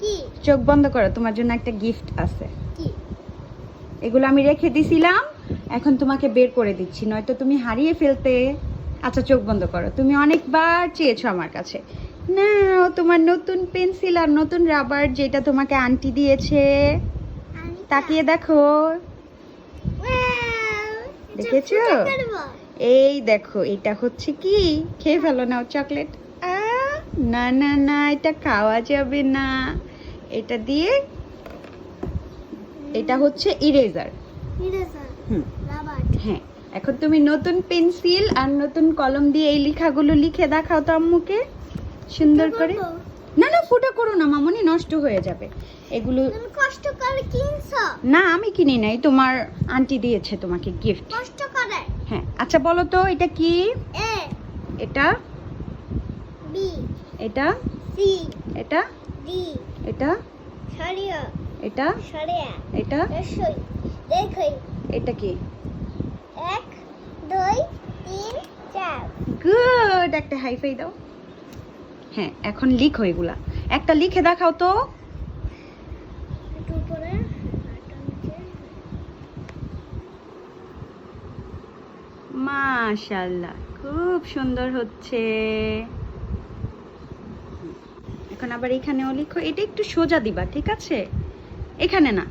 কি? চোখ বন্ধ করো তোমার জন্য একটা গিফট আছে। কি? এগুলো আমি রেখে দিছিলাম এখন তোমাকে বের করে দিচ্ছি নয়তো তুমি হারিয়ে ফেলতে। আচ্ছা চোখ বন্ধ করো তুমি অনেকবার চেয়েছো আমার কাছে। না তোমার নতুন পেন্সিল আর নতুন রাবার যেটা তোমাকে আন্টি দিয়েছে তাকিয়ে দেখো। দেখেছ? এই দেখো এটা হচ্ছে কি? খেয়ে ফেলো নাও চকলেট। না না না এটা খাওয়া যাবে না। এটা দিয়ে এটা হচ্ছে ইরেজার হুম। হ্যাঁ এখন তুমি নতুন পেন্সিল আর নতুন কলম দিয়ে এই লেখাগুলো লিখে দেখাও তো আম্মুকে। সুন্দর করে। না না ফুটো করো না মামনি নষ্ট হয়ে যাবে। এগুলো তুমি কষ্ট করে কিনছো? না আমি কিনি নাই তোমার আন্টি দিয়েছে তোমাকে গিফট কষ্ট করে? হ্যাঁ আচ্ছা বলো তো এটা কি? এটা এটা? সি এটা? ডি এটা? সরিয়া এটা? সরিয়া। এটা? রসই দেখই এটা কি? এক দুই তিন চার। গুড! একটা হাই ফাই দাও। হ্যাঁ এখন লিখো এগুলা। একটা লিখে দেখাও তো। মাশাল্লাহ খুব সুন্দর হচ্ছে। এখন আবার এখানেও লিখো, এটা একটু সোজা দিবা, ঠিক আছে? এখানে না,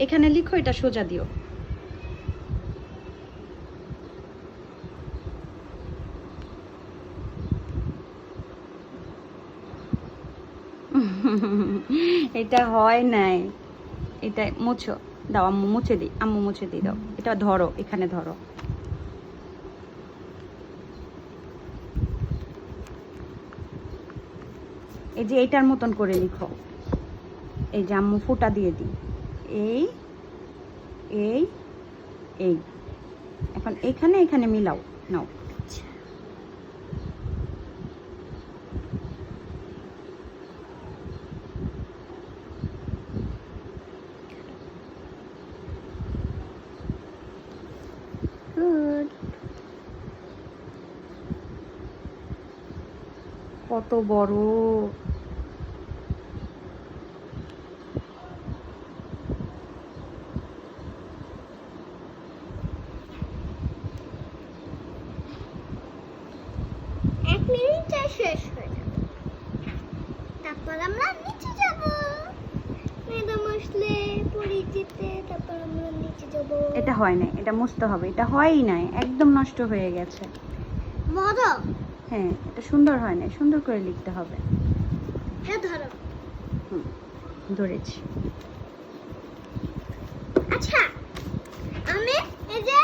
এখানে লিখো, এটা সোজা দিও। এটা হয় নাই। এটা মুছো, দাও, আম্মু মুছে দিই আম্মু মুছে দিই দাও। এটা ধরো, এখানে ধরো। এই যে এইটার মতন করে লিখো। এই যে আম্মু ফোঁটা দিয়ে দিই। এই এই এই। এখন এখানে এখানে মিলাও নাও। কত বড়। এক মিনিটে শেষ হয়ে যাবে। তারপর আমরা নিচে যাব। ম্যাডাম আসলে পরিচিতে তারপর আমরা নিচে যাব। এটা হয় নাই এটা মুছতে হবে। এটা হয়ই নাই একদম নষ্ট হয়ে গেছে। বড়? হ্যাঁ এটা সুন্দর হয় নাই সুন্দর করে লিখতে হবে। হ্যাঁ ধরো। হুম ধরেছি। আচ্ছা আমি এই যে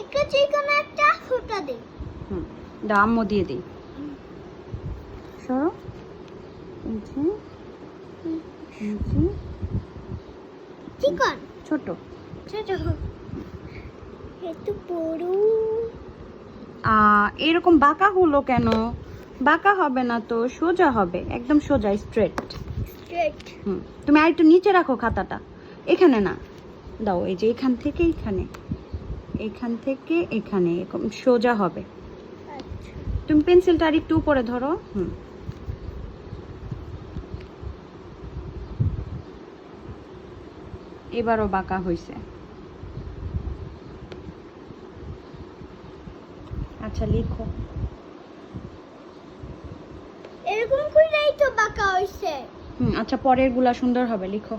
একটু চিকন একটা ফুটা দিই। হুম আম্মু দিয়ে দিই। যে, চিকন। ছোট। ছোট। একটু বড়। এরকম বাঁকা হলো কেন? বাঁকা হবে না তো সোজা হবে একদম সোজা স্ট্রেট স্ট্রেট হুম তুমি আর একটু নিচে রাখো খাতাটা। এখানে না দাও এই যে এখান থেকে এখানে। এখান থেকে এখানে এরকম সোজা হবে। আচ্ছা। তুমি পেন্সিলটা আর একটু উপরে ধরো হুম। এবারও বাঁকা হয়েছে আচ্ছা লিখো। এরকম করেই তো বাঁকা হইছে। হুম আচ্ছা পরেরগুলা সুন্দর হবে লিখো।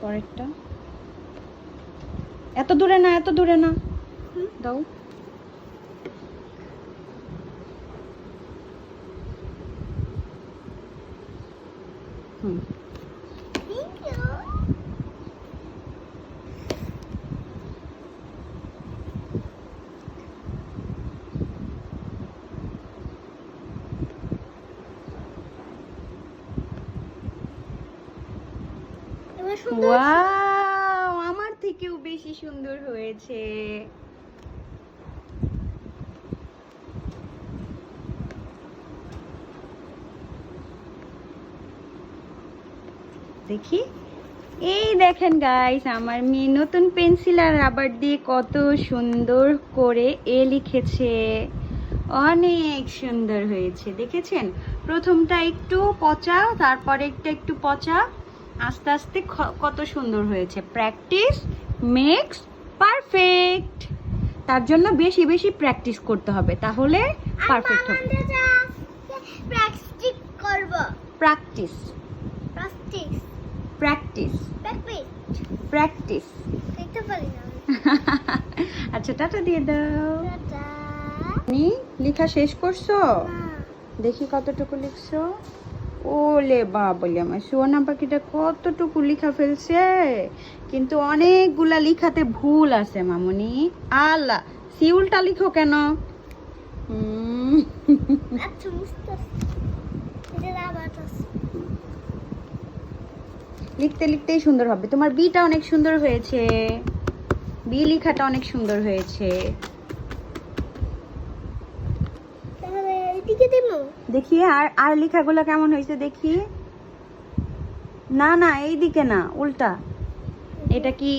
পরেরটা। এত দূরে না এত দূরে না। দাও। হুম. ওয়াও আমার থেকেও বেশি সুন্দর হয়েছে দেখি। এই দেখেন গাইস আমার মেয়ে নতুন পেন্সিল আর রাবার দিয়ে কত সুন্দর করে এ লিখেছে। অনেক সুন্দর হয়েছে দেখেছেন? প্রথমটা একটু পচা তারপরে একটা একটু পচা। আস্তে আস্তে কত সুন্দর হয়েছে। প্র্যাকটিস মেক্স পারফেক্ট তার জন্য বেশি বেশি প্র্যাকটিস করতে হবে তাহলে পারফেক্ট হবে। প্র্যাকটিস করব। প্র্যাকটিস প্র্যাকটিস প্র্যাকটিস প্র্যাকটিস আচ্ছা টাটা দিয়ে দাও। নি লেখা শেষ করছ? দেখি কতটুকু লিখছো। ওলে বাবলে আমার সুবর্ণা পাখিটা কতটুকু লিখা ফেলছে। কিন্তু অনেকগুলা লিখাতে ভুল আছে মামুনি। আল্লাহ সিউলটা লিখো কেন? হুম, আচ্ছা বুঝতে এটা আবার লিখতে লিখতেই সুন্দর হবে। তোমার বিটা অনেক সুন্দর হয়েছে। বি লেখাটা অনেক সুন্দর হয়েছে। এইদিকে দেখি আর আর লেখাগুলো কেমন হয়েছে দেখি। না না এই দিকে না উল্টা। এটা কি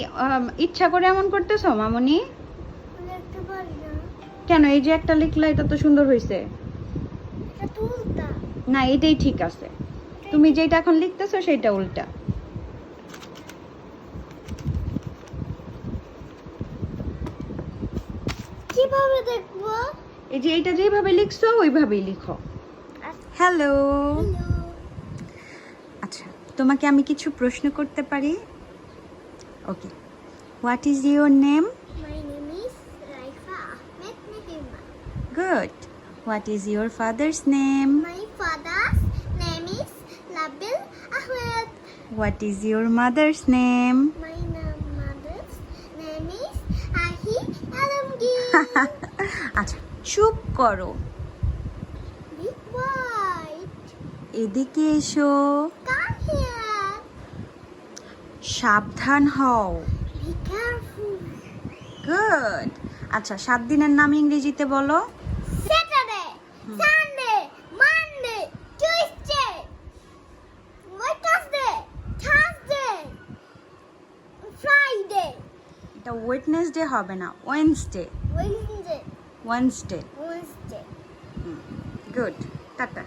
ইচ্ছা করে এমন করতেছো মামুনি? কেন এই যে একটা লিখলা এটা তো সুন্দর হয়েছে। না এটাই ঠিক আছে। তুমি যেটা এখন লিখতেছো সেটা উল্টা। কীভাবে দেখব? এই যে যেভাবে লিখছো ওইভাবেই লিখো। হ্যালো আচ্ছা তোমাকে আমি কিছু প্রশ্ন করতে পারি? Okay what is your name is. Good what is your father's name My father's name is Labil Ahmed. What is your mother's name আচ্ছা চুপ করো। এদিকে এসো। সাবধান হও। গুড আচ্ছা সাত দিনের নাম ইংরেজিতে বলো। এটা ওয়েটনেস ডে হবে না Wednesday Wednesday, Wednesday Wednesday. Good tata